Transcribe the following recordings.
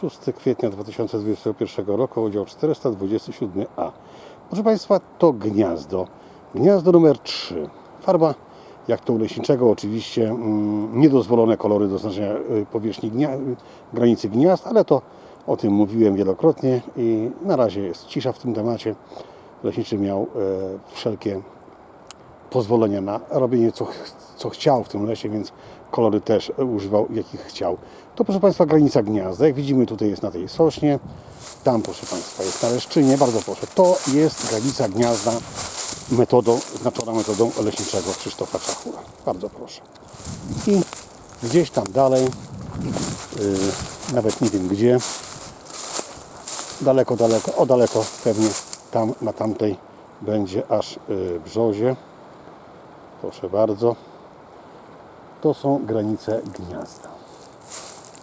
6 kwietnia 2021 roku, oddział 427A. Proszę Państwa, to gniazdo. Gniazdo numer 3. Farba, jak to u leśniczego, oczywiście mm, niedozwolone kolory do znaczenia y, powierzchni gnia, y, granicy gniazd, ale to o tym mówiłem wielokrotnie i na razie jest cisza w tym temacie. Leśniczy miał e, wszelkie pozwolenia na robienie co, ch- co chciał w tym lesie, więc kolory też używał jakich chciał. To proszę Państwa granica gniazda. Jak widzimy tutaj jest na tej sośnie. Tam proszę Państwa jest na leszczynie. Bardzo proszę. To jest granica gniazda metodą, znaczona metodą leśniczego Krzysztofa Czachura. Bardzo proszę. I gdzieś tam dalej, yy, nawet nie wiem gdzie, daleko, daleko, o daleko pewnie tam na tamtej będzie aż yy, brzozie. Proszę bardzo. To są granice gniazda.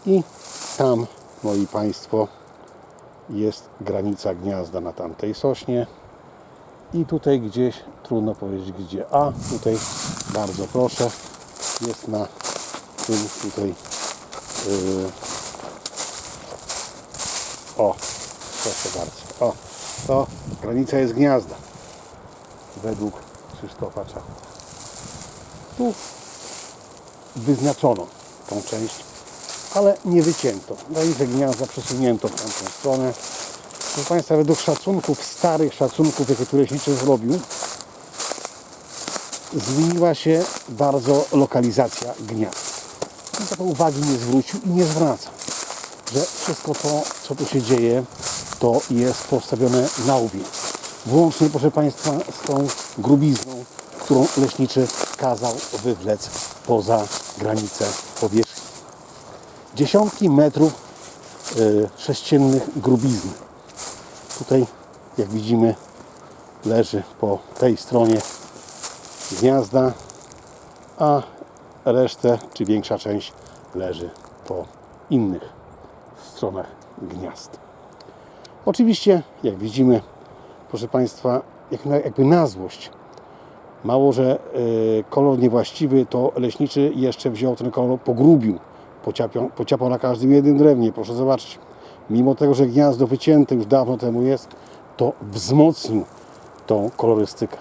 I tam, moi Państwo, jest granica gniazda na tamtej sośnie. I tutaj gdzieś, trudno powiedzieć gdzie, a tutaj bardzo proszę, jest na tym tutaj yy, o, proszę bardzo, o, to granica jest gniazda według Krzysztofa Czachu. Tu wyznaczono tą część, ale nie wycięto. Granicę gniazda przesunięto w tamtą stronę. Proszę Państwa, według szacunków, starych szacunków, jakie tu leśniczy zrobił, zmieniła się bardzo lokalizacja gniazd. Nikt na uwagi nie zwrócił i nie zwraca, że wszystko to, co tu się dzieje, to jest postawione na łbie. Włącznie, proszę Państwa, z tą grubizną, którą leśniczy kazał wywlec poza granicę powierzchni. Dziesiątki metrów y, sześciennych grubizny. Tutaj, jak widzimy, leży po tej stronie gniazda, a resztę, czy większa część leży po innych stronach gniazd. Oczywiście, jak widzimy, proszę Państwa, jakby na złość, mało, że y, kolor niewłaściwy, to leśniczy jeszcze wziął ten kolor, pogrubił, pociapiał, pociapał na każdym jednym drewnie, proszę zobaczyć. Mimo tego, że gniazdo wycięte już dawno temu jest, to wzmocnił tą kolorystykę.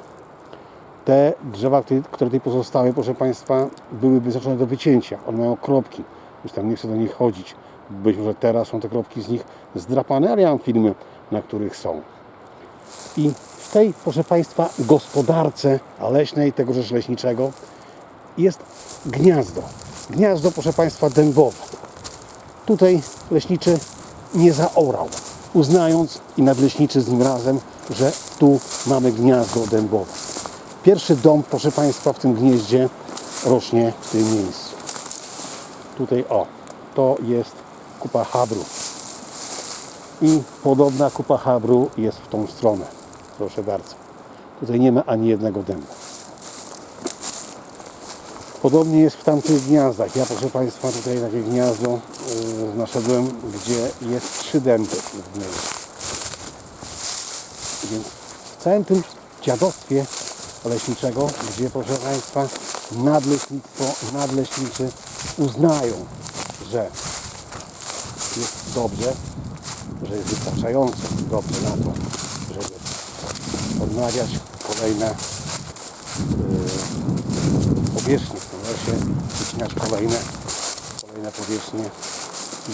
Te drzewa, które tutaj pozostały, proszę Państwa, były wyznaczone do wycięcia. One mają kropki, już tam nie chcę do nich chodzić. Być może teraz są te kropki z nich zdrapane, ale ja mam filmy, na których są. I w tej, proszę Państwa, gospodarce leśnej, rzecz leśniczego jest gniazdo. Gniazdo, proszę Państwa, dębowe. Tutaj leśniczy nie zaorał, uznając i nadleśniczy z nim razem, że tu mamy gniazdo dębowe. Pierwszy dom, proszę Państwa, w tym gnieździe rośnie w tym miejscu. Tutaj o, to jest kupa habru. I podobna kupa habru jest w tą stronę. Proszę bardzo. Tutaj nie ma ani jednego dębu. Podobnie jest w tamtych gniazdach. Ja proszę Państwa tutaj takie gniazdo yy, gdzie jest trzy dęby w. Więc w całym tym dziadostwie leśniczego, gdzie proszę Państwa nadleśnictwo, nadleśniczy uznają, że jest dobrze, że jest wystarczająco dobrze na to, żeby odnawiać kolejne yy, powierzchnie w tym lesie, wycinać kolejne, kolejne powierzchnie i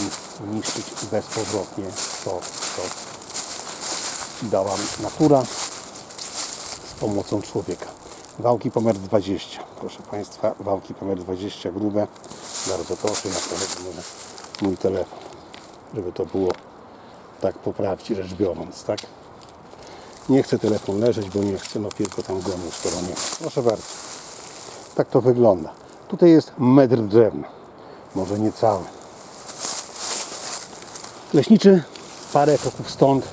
niszczyć bezpowrotnie to, co dała natura z pomocą człowieka. Wałki pomiar 20. Proszę Państwa, wałki pomiar 20 grube. Bardzo proszę, na może mój telefon, żeby to było tak poprawnie rzecz biorąc, tak? Nie chcę telefon leżeć, bo nie chcę, no tylko tam gonił, skoro nie. Proszę bardzo. Tak to wygląda. Tutaj jest metr drewna. Może nie cały. Leśniczy parę kroków stąd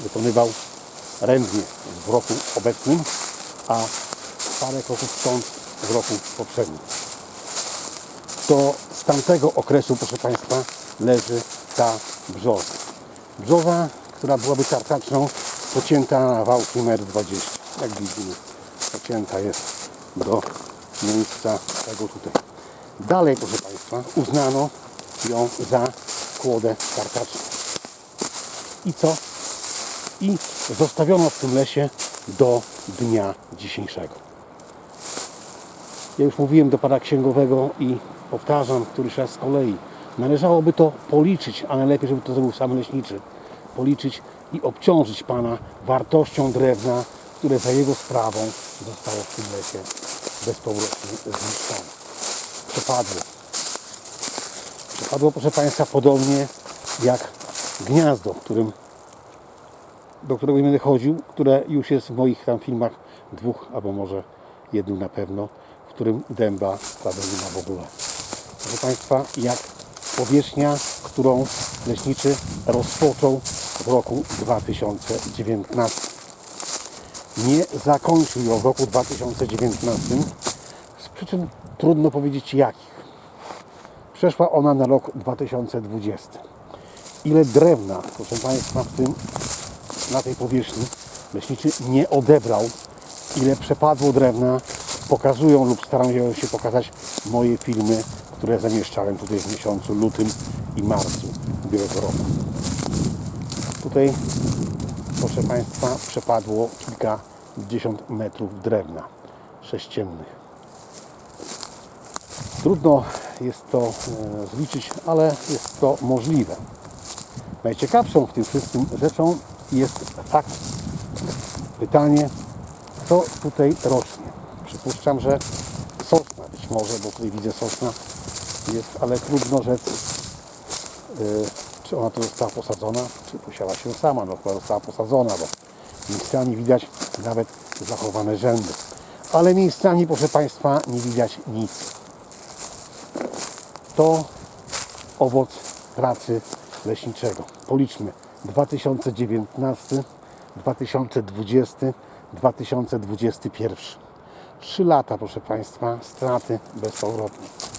wykonywał ręcznie w roku obecnym, a parę kroków stąd w roku poprzednim. To z tamtego okresu, proszę Państwa, leży ta brzoza. Brzoza, która byłaby tartaczną, pocięta na wałki numer 20. Jak widzimy, pocięta jest do miejsca tego tutaj. Dalej, proszę Państwa, uznano ją za kłodę kartaczną. I co? I zostawiono w tym lesie do dnia dzisiejszego. Ja już mówiłem do pana księgowego i powtarzam któryś raz z kolei. Należałoby to policzyć, a najlepiej, żeby to zrobił sam leśniczy. Policzyć i obciążyć pana wartością drewna, które za jego sprawą zostało w tym lesie bezpowrotnie zniszczone. Przepadło. Przepadło, proszę Państwa, podobnie jak gniazdo, którym, do którego będę chodził, które już jest w moich tam filmach dwóch, albo może jednym na pewno, w którym dęba prawie nie ma w ogóle. Proszę Państwa, jak powierzchnia, którą leśniczy rozpoczął w roku 2019. Nie zakończył ją w roku 2019 z przyczyn trudno powiedzieć jakich. Przeszła ona na rok 2020. Ile drewna, proszę Państwa, w tym, na tej powierzchni leśniczy nie odebrał, ile przepadło drewna, pokazują lub starają się pokazać moje filmy, które zamieszczałem tutaj w miesiącu lutym i marcu ubiegłego roku. Tutaj, proszę Państwa, przepadło kilkadziesiąt metrów drewna sześciennych. Trudno jest to e, zliczyć, ale jest to możliwe. Najciekawszą w tym wszystkim rzeczą jest fakt, pytanie, co tutaj rośnie. Przypuszczam, że sosna być może, bo tutaj widzę sosna jest, ale trudno rzec, y, czy ona tu została posadzona, czy posiała się sama, no chyba została posadzona, bo miejscami widać nawet zachowane rzędy. Ale miejscami, proszę Państwa, nie widać nic. To owoc pracy leśniczego. Policzmy 2019, 2020, 2021. Trzy lata, proszę Państwa, straty bezpowrotne.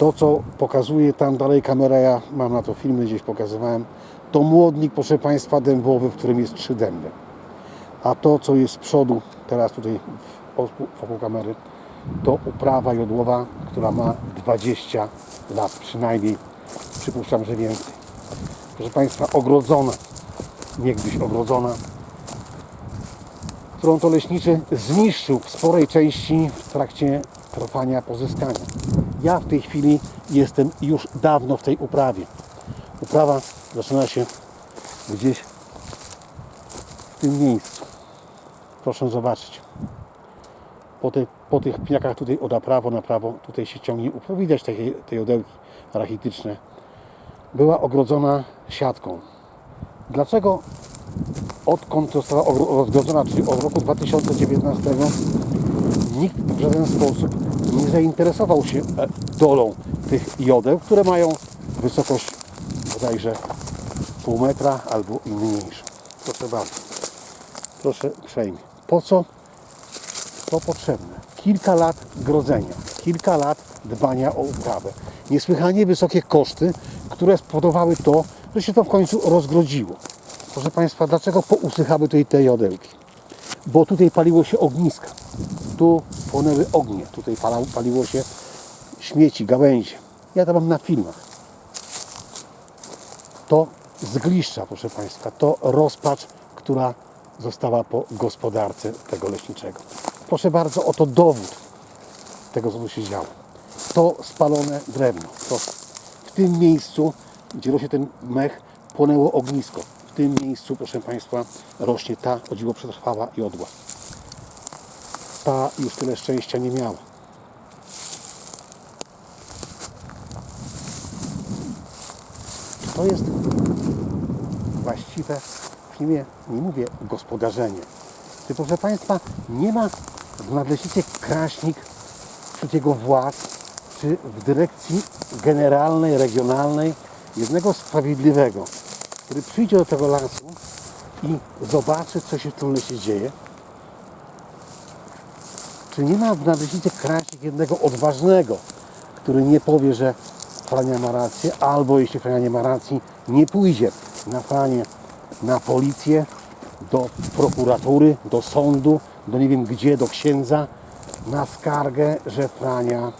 To, co pokazuje tam dalej kamera, ja mam na to filmy, gdzieś pokazywałem, to młodnik, proszę Państwa, dębowy, w którym jest trzy dęby. A to, co jest z przodu, teraz tutaj wokół, kamery, to uprawa jodłowa, która ma 20 lat przynajmniej. Przypuszczam, że więcej. Proszę Państwa, ogrodzona, niegdyś ogrodzona, którą to leśniczy zniszczył w sporej części w trakcie trwania pozyskania. Ja w tej chwili jestem już dawno w tej uprawie. Uprawa zaczyna się gdzieś w tym miejscu. Proszę zobaczyć. Po, te, po tych pniakach tutaj od prawo, na prawo, tutaj się ciągnie upra. Widać te, te jodełki rachityczne. Była ogrodzona siatką. Dlaczego odkąd została ogro- odgrodzona, czyli od roku 2019, nikt w żaden sposób nie zainteresował się dolą tych jodeł, które mają wysokość bodajże pół metra albo i mniejszą. Proszę bardzo. Proszę uprzejmie. Po co to potrzebne? Kilka lat grodzenia, kilka lat dbania o uprawę. Niesłychanie wysokie koszty, które spowodowały to, że się to w końcu rozgrodziło. Proszę Państwa, dlaczego pousychały tutaj te jodełki? Bo tutaj paliło się ogniska. Tu płonęły ognie. Tutaj paliło się śmieci, gałęzie. Ja to mam na filmach. To zgliszcza, proszę Państwa. To rozpacz, która została po gospodarce tego leśniczego. Proszę bardzo, oto dowód tego, co tu się działo. To spalone drewno. To w tym miejscu, gdzie rośnie ten mech, płonęło ognisko. W tym miejscu, proszę Państwa, rośnie ta o dziwo przetrwała jodła. Ta już tyle szczęścia nie miała. To jest właściwe, już nie, nie mówię gospodarzenie, tylko proszę Państwa, nie ma w nadleśnicy Kraśnik wśród jego władz, czy w dyrekcji generalnej, regionalnej jednego sprawiedliwego, który przyjdzie do tego lasu i zobaczy, co się w tym lesie dzieje. Czy nie ma w nadleśnicy Kraśnik jednego odważnego, który nie powie, że Frania ma rację, albo jeśli Frania nie ma racji, nie pójdzie na Franię, na policję, do prokuratury, do sądu, do nie wiem gdzie, do księdza, na skargę, że Frania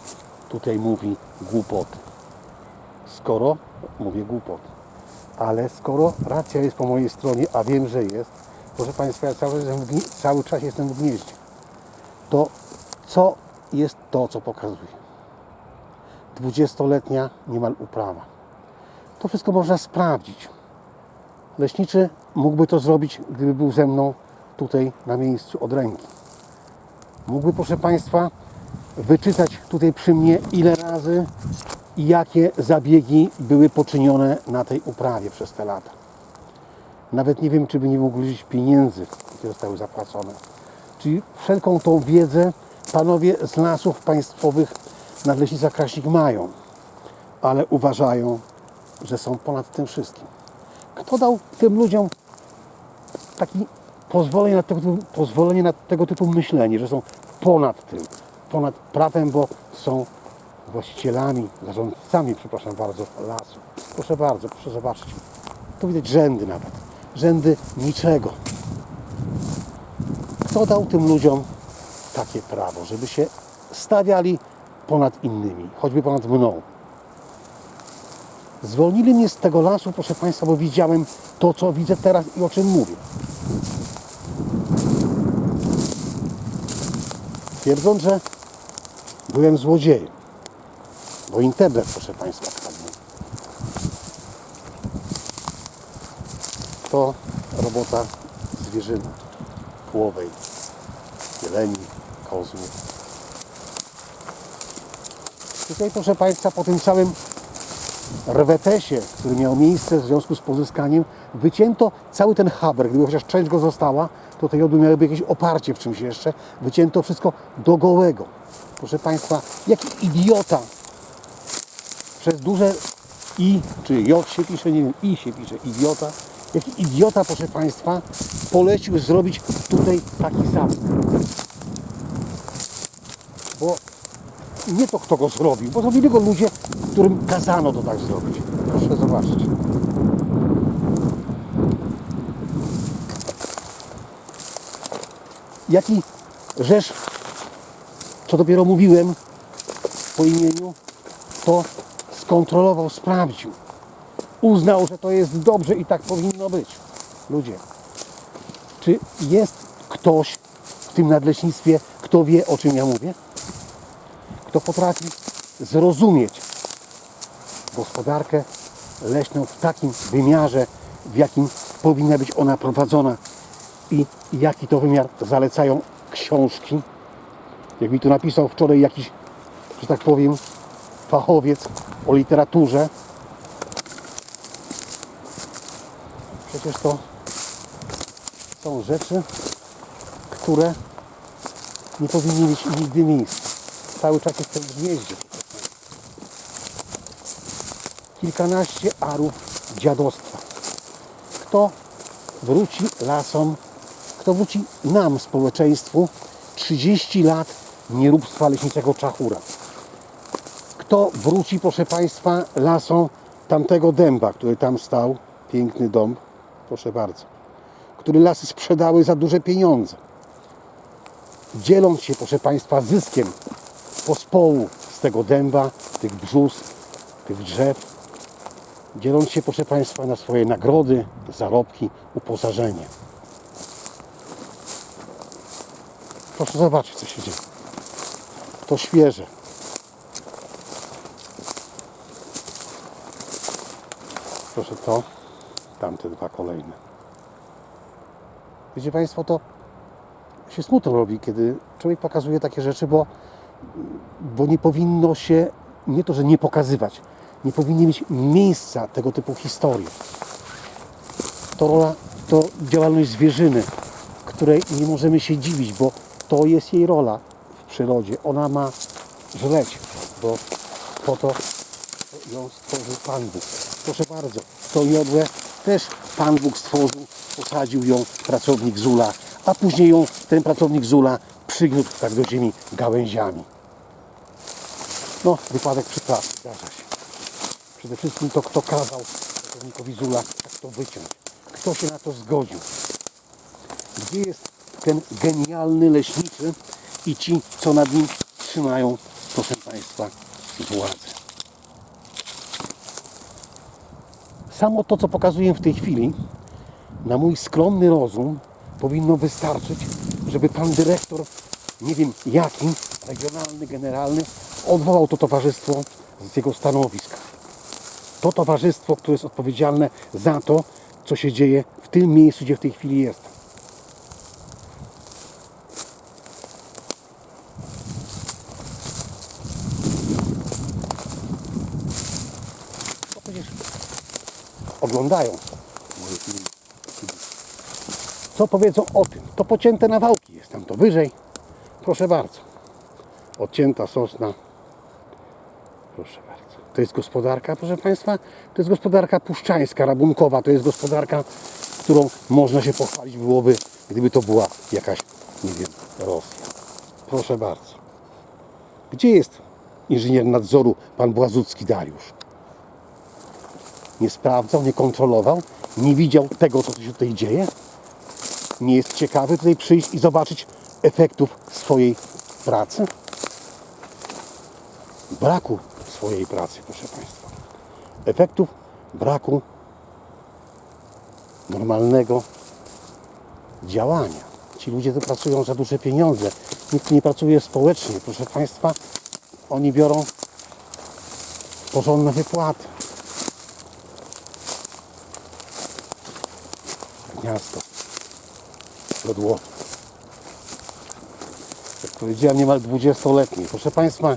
tutaj mówi głupoty. Skoro mówię głupoty. Ale skoro racja jest po mojej stronie, a wiem, że jest, proszę Państwa, ja cały, cały czas jestem w gnieździe, to co jest to, co pokazuje? Dwudziestoletnia niemal uprawa. To wszystko można sprawdzić. Leśniczy mógłby to zrobić, gdyby był ze mną tutaj na miejscu od ręki. Mógłby, proszę Państwa, wyczytać tutaj przy mnie, ile razy i jakie zabiegi były poczynione na tej uprawie przez te lata. Nawet nie wiem, czy by nie mógł liczyć pieniędzy, jakie zostały zapłacone. Czyli wszelką tą wiedzę panowie z lasów państwowych nadleśnica Kraśnik mają, ale uważają, że są ponad tym wszystkim. Kto dał tym ludziom taki pozwolenie na tego, pozwolenie na tego typu myślenie, że są ponad tym, ponad prawem, bo są właścicielami, zarządcami, przepraszam bardzo, lasu. Proszę bardzo, proszę zobaczyć. Tu widać rzędy nawet. Rzędy niczego. Kto dał tym ludziom takie prawo, żeby się stawiali ponad innymi, choćby ponad mną? Zwolnili mnie z tego lasu, proszę Państwa, bo widziałem to, co widzę teraz i o czym mówię. Twierdząc, że byłem złodziejem. Bo internet, proszę Państwa. To robota zwierzyny płowej, jeleni, kozłów. Tutaj, proszę Państwa, po tym całym rwetesie, który miał miejsce w związku z pozyskaniem, wycięto cały ten haber, gdyby chociaż część go została, to te jodły miałyby jakieś oparcie w czymś jeszcze. Wycięto wszystko do gołego. Proszę Państwa, jaki idiota przez duże i, czy J się pisze, nie wiem, I się pisze, idiota. Jaki idiota, proszę Państwa, polecił zrobić tutaj taki zasób. Bo nie to kto go zrobił, bo zrobili go ludzie, którym kazano to tak zrobić. Proszę zobaczyć. Jaki Rzesz, co dopiero mówiłem po imieniu, to skontrolował, sprawdził. Uznał, że to jest dobrze i tak powinno być. Ludzie, czy jest ktoś w tym nadleśnictwie, kto wie, o czym ja mówię? Kto potrafi zrozumieć gospodarkę leśną w takim wymiarze, w jakim powinna być ona prowadzona i jaki to wymiar zalecają książki. Jak mi tu napisał wczoraj jakiś, że tak powiem, fachowiec o literaturze. Przecież to są rzeczy, które nie powinny mieć nigdy miejsca. Cały czas jestem w gnieździe. Kilkanaście arów dziadostwa. Kto wróci lasom, kto wróci nam, społeczeństwu, 30 lat nieróbstwa leśniczego czachura. Kto wróci, proszę Państwa, lasom tamtego dęba, który tam stał, piękny dom, proszę bardzo, który lasy sprzedały za duże pieniądze. Dzieląc się, proszę Państwa, zyskiem pospołu z tego dęba, tych brzus, tych drzew, dzieląc się, proszę Państwa, na swoje nagrody, zarobki, uposażenie. Proszę zobaczyć, co się dzieje. To świeże. Proszę to, tamte dwa kolejne. Wiecie Państwo, to się smutno robi, kiedy człowiek pokazuje takie rzeczy, bo, bo nie powinno się, nie to, że nie pokazywać, nie powinny mieć miejsca tego typu historii. To rola, to działalność zwierzyny, której nie możemy się dziwić, bo to jest jej rola w przyrodzie. Ona ma żreć, bo po to ją stworzył Pan Bóg. Proszę bardzo, tą jodłę też Pan Bóg stworzył, posadził ją pracownik Zula, a później ją ten pracownik Zula przygniótł tak do ziemi gałęziami. No, wypadek przypadku, zdarza się. Przede wszystkim to, kto kazał pracownikowi Zula tak to wyciąć. Kto się na to zgodził. Gdzie jest ten genialny leśniczy i ci, co nad nim trzymają, proszę Państwa, władzę. Samo to, co pokazuję w tej chwili, na mój skromny rozum powinno wystarczyć, żeby pan dyrektor, nie wiem jaki, regionalny, generalny, odwołał to towarzystwo z jego stanowiska. To towarzystwo, które jest odpowiedzialne za to, co się dzieje w tym miejscu, gdzie w tej chwili jest. Filmy. Co powiedzą o tym? To pocięte na wałki jest tam to wyżej. Proszę bardzo. Odcięta sosna. Proszę bardzo. To jest gospodarka, proszę Państwa. To jest gospodarka puszczańska, rabunkowa. To jest gospodarka, którą można się pochwalić byłoby, gdyby to była jakaś, nie wiem, Rosja. Proszę bardzo. Gdzie jest inżynier nadzoru, pan Błazucki Dariusz? Nie sprawdzał, nie kontrolował, nie widział tego, co się tutaj dzieje? Nie jest ciekawy tutaj przyjść i zobaczyć efektów swojej pracy? Braku swojej pracy, proszę Państwa. Efektów braku normalnego działania. Ci ludzie tu pracują za duże pieniądze. Nikt nie pracuje społecznie, proszę Państwa. Oni biorą porządne wypłaty. Gniazdo. Godło. Jak powiedziałem, niemal 20-letni. Proszę Państwa,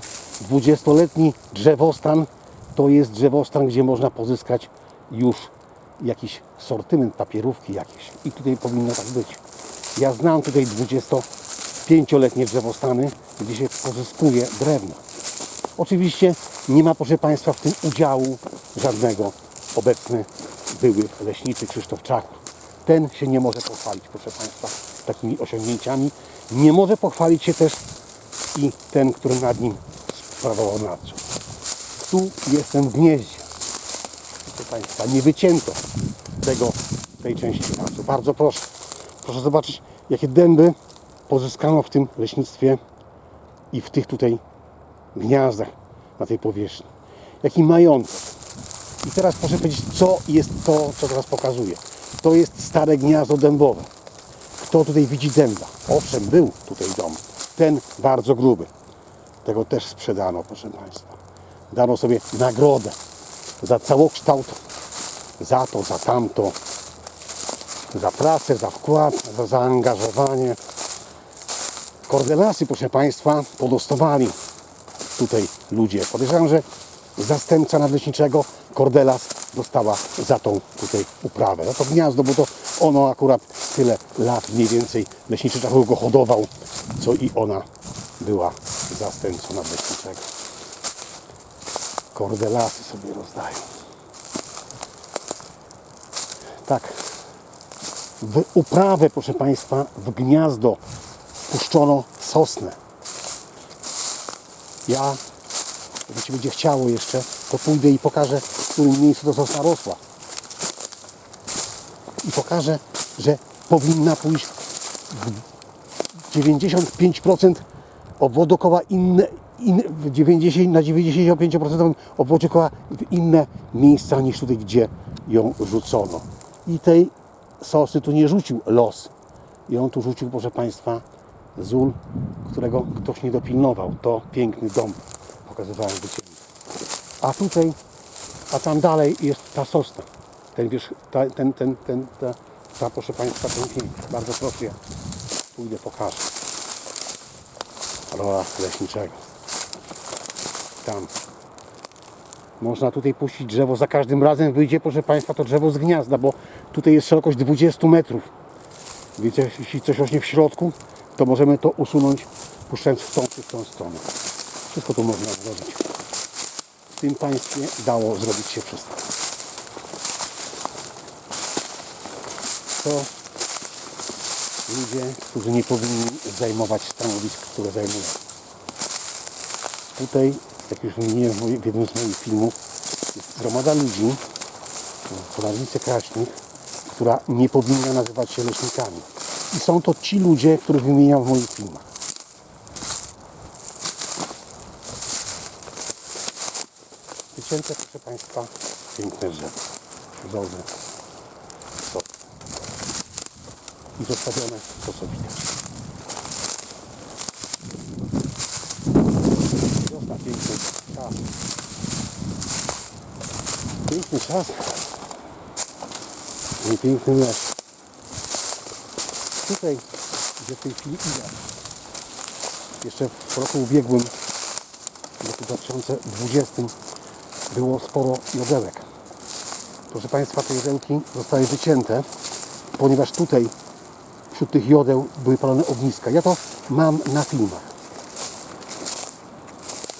20-letni drzewostan to jest drzewostan, gdzie można pozyskać już jakiś sortyment papierówki jakieś. I tutaj powinno tak być. Ja znam tutaj 25-letnie drzewostany, gdzie się pozyskuje drewno. Oczywiście nie ma, proszę Państwa, w tym udziału żadnego obecny były leśniczy Krzysztof Czachur. Ten się nie może pochwalić, proszę Państwa, takimi osiągnięciami. Nie może pochwalić się też i ten, który nad nim sprawował nadzór. Tu jestem w gnieździe. Proszę Państwa, nie wycięto tego, tej części lasu. Bardzo proszę. Proszę zobaczyć, jakie dęby pozyskano w tym leśnictwie i w tych tutaj gniazdach na tej powierzchni. Jaki majątek. I teraz proszę powiedzieć, co jest to, co teraz pokazuję. To jest stare gniazdo dębowe. Kto tutaj widzi dęba? Owszem, był tutaj dom. Ten bardzo gruby. Tego też sprzedano, proszę Państwa. Dano sobie nagrodę za całokształt, za to, za tamto, za pracę, za wkład, za zaangażowanie. Kordelasy, proszę Państwa, podostawali tutaj ludzie. Podejrzewam, że zastępca nadleśniczego Kordelas dostała za tą tutaj uprawę. Za to gniazdo, bo to ono akurat tyle lat mniej więcej leśniczy Czachur go hodował, co i ona była zastępcą nadleśniczego. Kordelasy sobie rozdają. Tak. W uprawę, proszę Państwa, w gniazdo puszczono sosnę. Ja, Ci będzie chciało jeszcze, to pójdę i pokażę, w którym miejscu to sosna rosła. I pokażę, że powinna pójść w 95% obwodu koła inne, in, w 90, na 95% obwodzie koła inne miejsca niż tutaj, gdzie ją rzucono. I tej sosy tu nie rzucił los. I on tu rzucił, proszę Państwa, zul, którego ktoś nie dopilnował. To piękny dom, pokazywałem wycięty. A tutaj, a tam dalej jest ta sosna. Ten, wiesz, ta, ten, ten, ten, ta, ta, proszę Państwa, ten piękny. Bardzo proszę, ja pójdę, pokażę. Rola leśniczego. Tam. Można tutaj puścić drzewo, za każdym razem wyjdzie, proszę Państwa, to drzewo z gniazda, bo tutaj jest szerokość 20 metrów. Wiecie, jeśli coś rośnie w środku, to możemy to usunąć, puszczając w tą czy w tą stronę. Wszystko to można zrobić. Tym państwie dało zrobić się wszystko. To ludzie, którzy nie powinni zajmować stanowisk, które zajmują. Tutaj, jak już wymieniłem w jednym z moich filmów, jest gromada ludzi, po nazwisku Kraśnik, która nie powinna nazywać się leśnikami. I są to ci ludzie, których wymieniam w moich filmach. Wycięte, proszę Państwa, piękne drzewo. To. I zostawione to co widać. Został piękny czas. Piękny czas. I piękny mecz. Tutaj, gdzie w tej chwili idę. Jeszcze w roku ubiegłym, w roku 2020 było sporo jodełek. Proszę Państwa, te jodełki zostały wycięte, ponieważ tutaj wśród tych jodeł były palone ogniska. Ja to mam na filmach.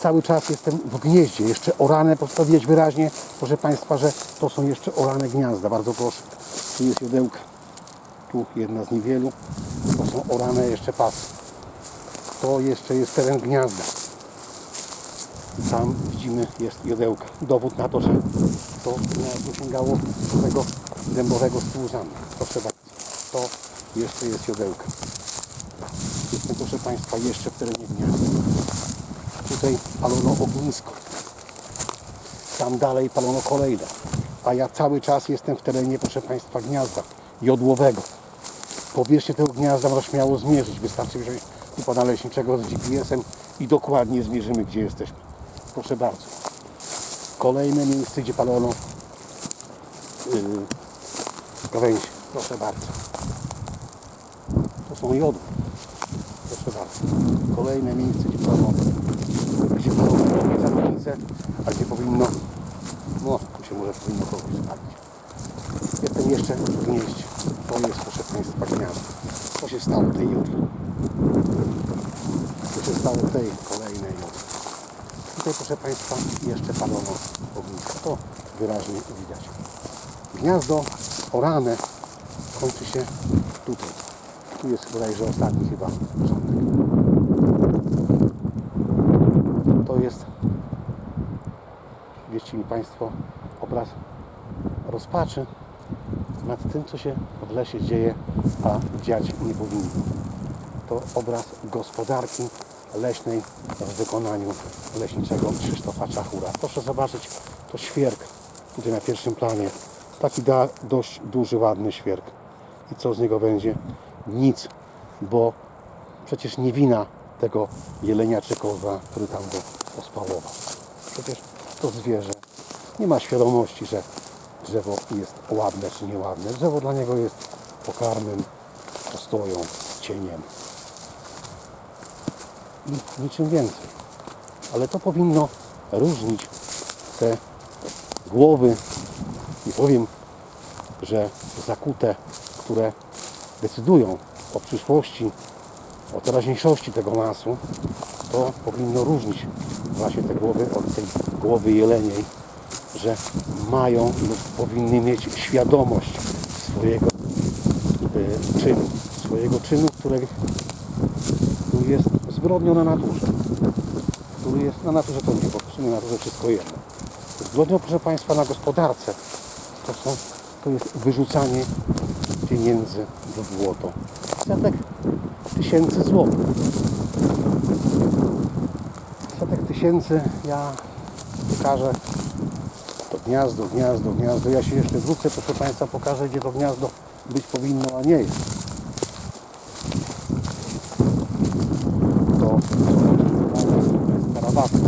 Cały czas jestem w gnieździe, jeszcze orane, proszę widać wyraźnie, proszę Państwa, że to są jeszcze orane gniazda. Bardzo proszę. Tu jest jodełka. Tu jedna z niewielu. To są orane jeszcze pasy. To jeszcze jest teren gniazda. Tam widzimy jest jodełka. Dowód na to, że to gniazdo sięgało tego dębowego stłużamy. Proszę bardzo. To jeszcze jest jodełka. Jestem proszę Państwa jeszcze w terenie gniazda. Tutaj palono ognisko. Tam dalej palono kolejne. A ja cały czas jestem w terenie, proszę Państwa, gniazda jodłowego. Powierzchnię tego gniazda można śmiało zmierzyć. Wystarczy wziąć kupa leśniczego z GPS-em i dokładnie zmierzymy, gdzie jesteśmy. Proszę bardzo. Kolejne miejsce, gdzie palono yy. Proszę bardzo. To są jodły. Proszę bardzo. Kolejne miejsce, gdzie palono gdzie palono zamownice, a gdzie powinno no, tu się może powinno kogoś spalić. Jestem jeszcze w gnieździe. To jest, proszę Państwa, gniazdo. Co się stało tej jutro? Co się stało tej? Tutaj, proszę Państwa, jeszcze palono ognisko. To wyraźnie widać. Gniazdo orane kończy się tutaj. Tu jest bodajże ostatni chyba rządek. To jest, wierzcie mi Państwo, obraz rozpaczy nad tym, co się w lesie dzieje, a dziać nie powinno. To obraz gospodarki leśnej w wykonaniu leśniczego Krzysztofa Czachura. Proszę zobaczyć, to świerk tutaj na pierwszym planie. Taki da, dość duży, ładny świerk. I co z niego będzie? Nic, bo przecież nie wina tego jelenia który tam go ospałował. Przecież to zwierzę nie ma świadomości, że drzewo jest ładne czy nieładne. Drzewo dla niego jest pokarmem, postoją, cieniem i niczym więcej. Ale to powinno różnić te głowy, nie powiem, że zakute, które decydują o przyszłości, o teraźniejszości tego lasu, to powinno różnić właśnie te głowy od tej głowy jeleniej, że mają lub powinny mieć świadomość swojego e, czynu, swojego czynu, który, który jest zbrodnią na naturze. Który jest na naturze to nie, bo w sumie na naturze wszystko jedno. Zbrodnią, proszę Państwa, na gospodarce to, są, to jest wyrzucanie pieniędzy do błoto. Setek tysięcy złotych. Setek tysięcy ja pokażę to gniazdo, gniazdo, gniazdo. Ja się jeszcze wrócę, proszę Państwa, pokażę, gdzie to gniazdo być powinno, a nie jest. To jest karabaty.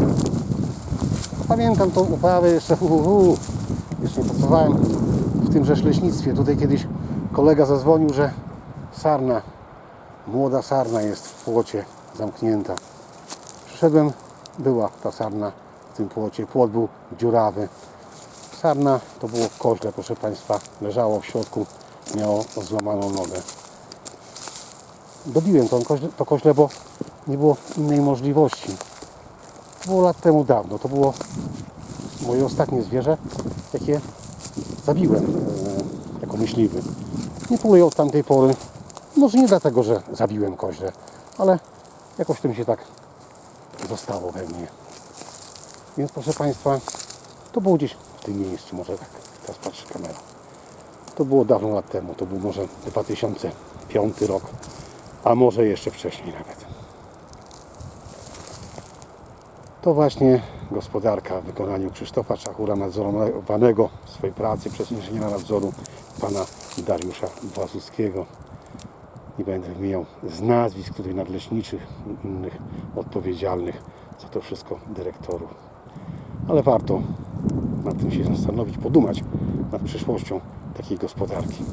Pamiętam tą uprawę jeszcze, hu. jeszcze nie pracowałem w tymże leśnictwie. Tutaj kiedyś kolega zadzwonił, że sarna, młoda sarna jest w płocie zamknięta. Przyszedłem, była ta sarna w tym płocie. Płot był dziurawy. Sarna to było koźle, proszę Państwa. Leżało w środku, miało złamaną nogę. Dobiłem to koźle, bo nie było innej możliwości. Było lat temu dawno. To było moje ostatnie zwierzę, jakie zabiłem e, jako myśliwy. Nie poluję od tamtej pory. Może nie dlatego, że zabiłem koźle, ale jakoś to mi się tak zostało we mnie. Więc proszę Państwa, to było gdzieś w tym miejscu, może tak, teraz patrzy kamera. To było dawno lat temu, to był może 2005 rok, a może jeszcze wcześniej nawet. To właśnie gospodarka w wykonaniu Krzysztofa Czachura, nadzorowanego w swojej pracy przez inżyniera nadzoru pana Dariusza Własuskiego. Nie będę wymieniał z nazwisk tutaj nadleśniczych innych odpowiedzialnych za to wszystko dyrektorów. Ale warto nad tym się zastanowić, podumać nad przyszłością takiej gospodarki.